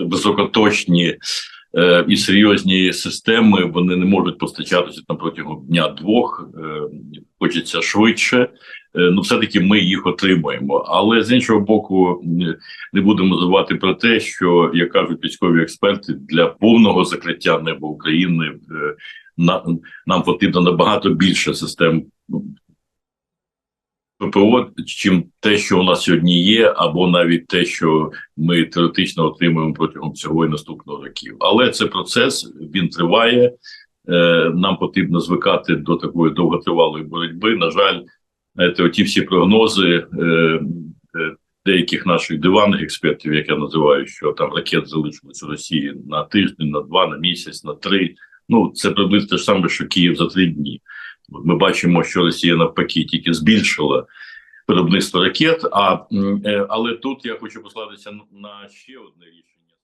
високоточні е, і серйозні системи вони не можуть постачатися там протягом дня-двох. Е, хочеться швидше. Е, ну, все-таки ми їх отримуємо. Але з іншого боку, не будемо забувати про те, що як кажуть військові експерти, для повного закриття неба України е, на, нам потрібно набагато більше систем ППО, чим те, що у нас сьогодні є, або навіть те, що ми теоретично отримуємо протягом цього і наступного років. Але це процес, він триває. Е, Нам потрібно звикати до такої довготривалої боротьби. На жаль, знаєте, оті всі прогнози е, е, деяких наших диванних експертів, як я називаю, що там ракет залишилось у Росії на тиждень, на два, на місяць, на три. Ну це приблизно те ж саме, що Київ за три дні. Ми бачимо, що Росія навпаки тільки збільшила виробництво ракет. А е, але тут я хочу послатися на ще одне річ.